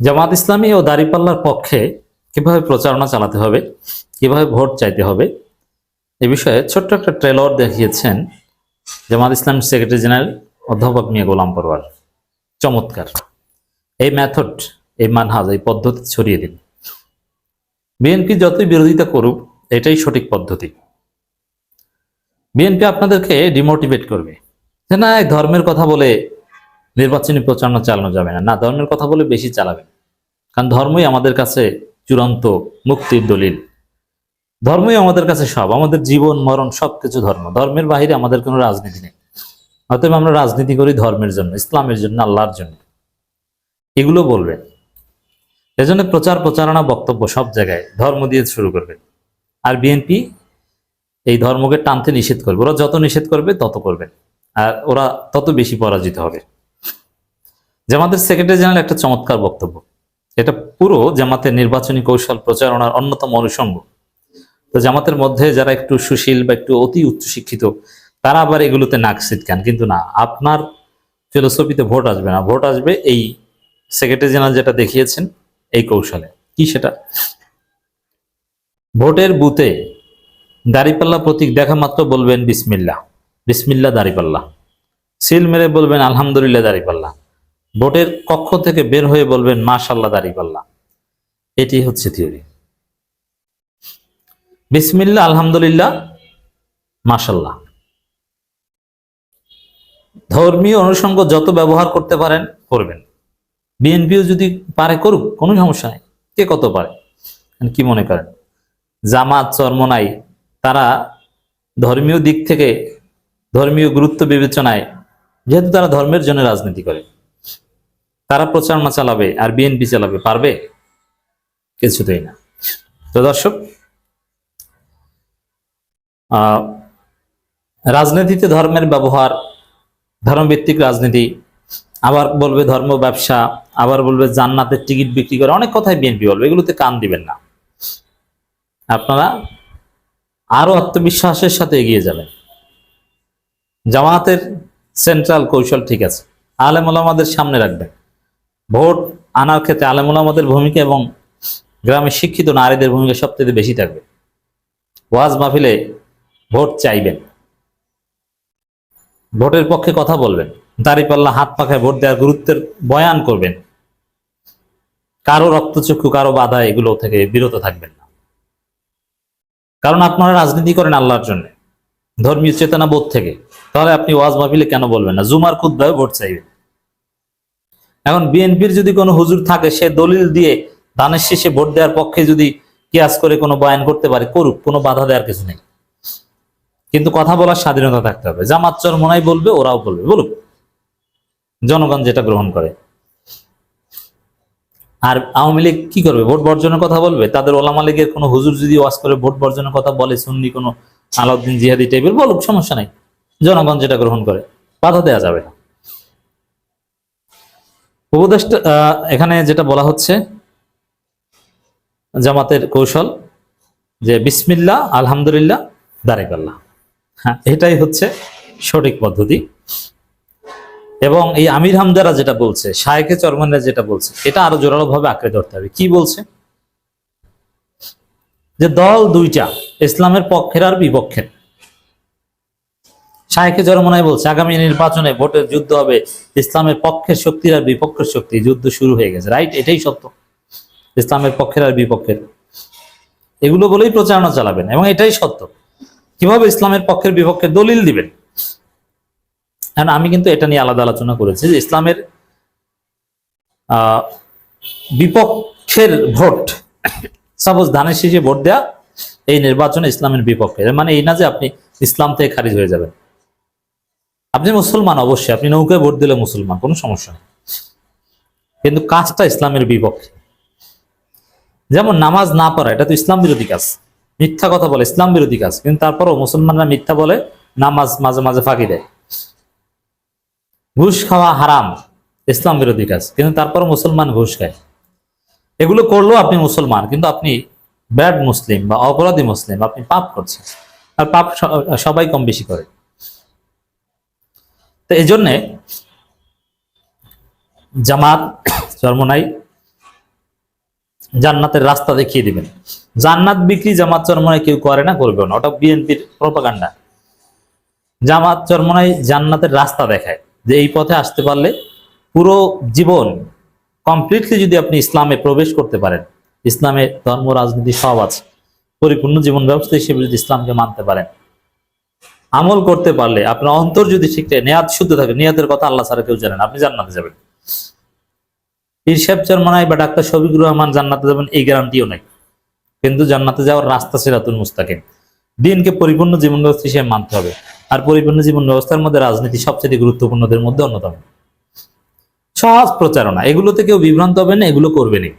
জামাত ইসলামী ও দাঁড়িপাল্লার পক্ষে কীভাবে প্রচারণা চালাতে হবে, কীভাবে ভোট চাইতে হবে, এ বিষয়ে ছোট্ট একটা ট্রেলর দেখিয়েছেন জামাত ইসলাম সেক্রেটারি জেনারেল অধ্যাপক মিয়া গোলাম পরওয়ার চমৎকার। এই মেথড এই মানহাজ এই পদ্ধতি ছড়িয়ে দিন। বিএনপি যতই বিরোধিতা করুক, এটাই সঠিক পদ্ধতি। বিএনপি আপনাদেরকে ডিমোটিভেট করবে। যে না, এই ধর্মের কথা বলে নির্বাচনী প্রচারণা চালানো যাবে না। না, ধর্মের কথা বলে বেশি চালাবেন। কারণ ধর্মই আমাদের কাছে চূড়ান্ত মুক্তির দলিল। ধর্মই আমাদের কাছে সব। আমাদের জীবন, মরণ সবকিছু ধর্ম। ধর্মের বাইরে আমাদের কোনো রাজনীতি নেই। অতএব আমরা রাজনীতি করি ধর্মের জন্য, ইসলামের জন্য, আল্লাহর জন্য। এগুলো বলবেন। এজন্য প্রচার, প্রচারণা, বক্তব্য সব জায়গায় ধর্ম দিয়ে শুরু করবে আর বিএনপি এই ধর্মকে টানতে নিষেধ করবে। ওরা যত নিষেধ করবে তত করবে আর ওরা তত বেশি পরাজিত হবে। জামাতের সেক্রেটারি জেনারেল একটা চমৎকার বক্তব্য। এটা পুরো জামাতের নির্বাচনী কৌশল প্রচারণার অন্যতম অনুষঙ্গ। তো জামাতের মধ্যে যারা একটু সুশীল বা একটু অতি উচ্চশিক্ষিত, তারা আবার এগুলোতে নাক সিটকান কিন্তু না, আপনার ফিলোসফিতে ভোট আসবে না। ভোট আসবে এই সেক্রেটারি জেনারেল যেটা দেখিয়েছেন, এই কৌশলে। কি সেটা? ভোটের বুথে দাড়িপাল্লা প্রতীক দেখা মাত্র বলবেন বিসমিল্লা বিসমিল্লা দাড়িপাল্লা। সিল মেরে বলবেন আলহামদুলিল্লাহ দাড়িপাল্লা। ভোটের কক্ষ থেকে বের হয়ে বলবেন মাশাল্লাহ দাড়িপাল্লা। এটি হচ্ছে থিওরি বিসমিল্লা আলহামদুলিল্লাহ মাশাল্লাহ ধর্মীয় অনুষঙ্গ যত ব্যবহার করতে পারেন, করবেন। বিএনপিও যদি পারে করুক কোনো সমস্যা নেই। কে কত পারে? কি মনে করেন? জামাত, চর্মনাই, তারা ধর্মীয় দিক থেকে ধর্মীয় গুরুত্ব বিবেচনায়, যেহেতু তারা ধর্মের জন্য রাজনীতি করে তারা প্রচারণা চালাবে আর বিএনপি চালাবে, পারবে? কিছুতেই না। তো দর্শক রাজনীতিতে ধর্মের ব্যবহার, ধর্মভিত্তিক রাজনীতি, আবার বলবে ধর্ম ব্যবসা, আবার বলবে জান্নাতের টিকিট বিক্রি করে, অনেক কথাই বিএনপি বলবে, এগুলোতে কান দিবেন না। আপনারা আরও আত্মবিশ্বাসের সাথে এগিয়ে যাবেন। জামাতের সেন্ট্রাল কৌশল ঠিক আছে, আলেম ওলামাদের সামনে রাখবেন। ভোট আনার ক্ষেত্রে আলেমুলামাদের ভূমিকা এবং গ্রামের শিক্ষিত নারীদের ভূমিকা সবচেয়ে বেশি থাকবে। ওয়াজ মাহফিলে ভোট চাইবেন। ভোটের পক্ষে কথা বলবেন। দাঁড়িপাল্লা হাত পাখায় ভোট দেওয়ার গুরুত্বের বয়ান করবেন। কারও রক্তচক্ষু, কারও বাধা এগুলো থেকে বিরত থাকবেন না। কারণ আপনারা রাজনীতি করেন আল্লাহর জন্য। ধর্মীয় চেতনা বোধ থেকে। তাহলে আপনি ওয়াজ মাহফিলে কেন বলবেন না? জুমার খুদ্ায় ভোট চাইবেন। এখন বিএনপির যদি কোনো হুজুর থাকে, সে দলিল দিয়ে দানের শেষে ভোট দেওয়ার পক্ষে যদি কিয়াস করে কোনো বয়ান করতে পারে, করুক, কোনো বাধা দেওয়ার কিছু নেই। কিন্তু কথা বলার স্বাধীনতা থাকতে হবে। জামাত চরমনাই বলবে, ওরাও বলবে, বলুক। জনগণ যেটা গ্রহণ করে। আর আওয়ামী লীগ কি করবে? ভোট বর্জনের কথা বলবে? তাদের ওলামা লীগের কোনো হুজুর যদি ওয়াজ করে ভোট বর্জনের কথা বলে, সুন্নি কোনো আলাউদ্দিন জিহাদি টাইপের বলুক, সমস্যা নাই। জনগণ যেটা গ্রহণ করে, বাধা দেওয়া যাবে না। উপদেষ্টা এখানে যেটা বলা হচ্ছে জামাতের কৌশল, যে বিসমিল্লা আলহামদুলিল্লাহ দাঁড়িপাল্লাহ হ্যাঁ এটাই হচ্ছে সঠিক পদ্ধতি। এবং এই আমির হামদারা যেটা বলছে শায়েকে চরমানরা যেটা বলছে, এটা আরও জোরালো ভাবে আঁকড়ে ধরতে হবে। কি বলছে? যে দল দুইটা, ইসলামের পক্ষের আর বিপক্ষের। শায়েকে জরমনাই বলছে, আগামী নির্বাচনে ভোটের যুদ্ধ হবে। ইসলামের পক্ষের শক্তির আর বিপক্ষের শক্তি। যুদ্ধ শুরু হয়ে গেছে। রাইট এটাই সত্য। ইসলামের পক্ষের আর বিপক্ষের। এগুলো বলেই প্রচারণা চালাবেন। এবং এটাই সত্য। কীভাবে ইসলামের পক্ষের বিপক্ষের দলিল দিবেন? এখন আমি কিন্তু এটা নিয়ে আলাদা আলোচনা করেছি যে ইসলামের বিপক্ষের ভোট সাপোজ ধানের শীষে ভোট দেয়া, এই নির্বাচনে ইসলামের বিপক্ষে। মানে এই না যে আপনি ইসলাম থেকে খারিজ হয়ে যাবেন। আপনি মুসলমান, অবশ্যই। আপনি নৌকায় ভোট দিলে মুসলমান, কোনো সমস্যা নেই। কিন্তু কাজটা ইসলামের বিপক্ষে। যেমন নামাজ না পড়া, এটা তো ইসলাম বিরোধী কাজ। মিথ্যা কথা বলে, ইসলাম বিরোধী কাজ। কিন্তু তারপরও মুসলমানরা মিথ্যা বলে, নামাজ মাঝে মাঝে ফাঁকি দেয়। ঘুষ খাওয়া হারাম, ইসলাম বিরোধী কাজ। কিন্তু তারপরও মুসলমান ঘুষ খায়। এগুলো করলেও আপনি মুসলমান, কিন্তু আপনি ব্যাড মুসলিম বা অপরাধী মুসলিম, আপনি পাপ করছেন। আর পাপ সবাই কম বেশি করে। তো এই জন্যে জামাত চর্মনাই জান্নাতের রাস্তা দেখিয়ে দিবেন। জান্নাত বিক্রি জামাত চরমনায় কেউ করে না, করবে না। ওটা বিএনপির প্রপাগান্ডা জামাত চরমনায় জান্নাতের রাস্তা দেখায়, যে এই পথে আসতে পারলে পুরো জীবন কমপ্লিটলি যদি আপনি ইসলামে প্রবেশ করতে পারেন, ইসলামে ধর্ম, রাজনীতি সব আছে, পরিপূর্ণ জীবন ব্যবস্থা হিসেবে যদি ইসলামকে মানতে পারেন আমল করতে পারলে, আপনার অন্তর যদি ঠিক নেয়াদ শুদ্ধ থাকে নিয়াদের কথা আল্লাহ ছাড়া কেউ জানেন আপনি জান্নাতে যাবেন। পীর সাহেব চরমনায় বা ডাক্তার শফিকুর রহমান জান্নাতে যাবেন, এই গ্যারান্টিও নাই। কিন্তু জান্নাতে যাওয়ার রাস্তা সিরাতুল মুস্তাকিম। দিনকে পরিপূর্ণ জীবন ব্যবস্থা হিসেবে মানতে হবে। আর পরিপূর্ণ জীবন ব্যবস্থার মধ্যে রাজনীতি সবচেয়ে গুরুত্বপূর্ণদের মধ্যে অন্যতম। সহজ প্রচারণা, এগুলোতে কেউ বিভ্রান্ত হবে না, এগুলো করবে না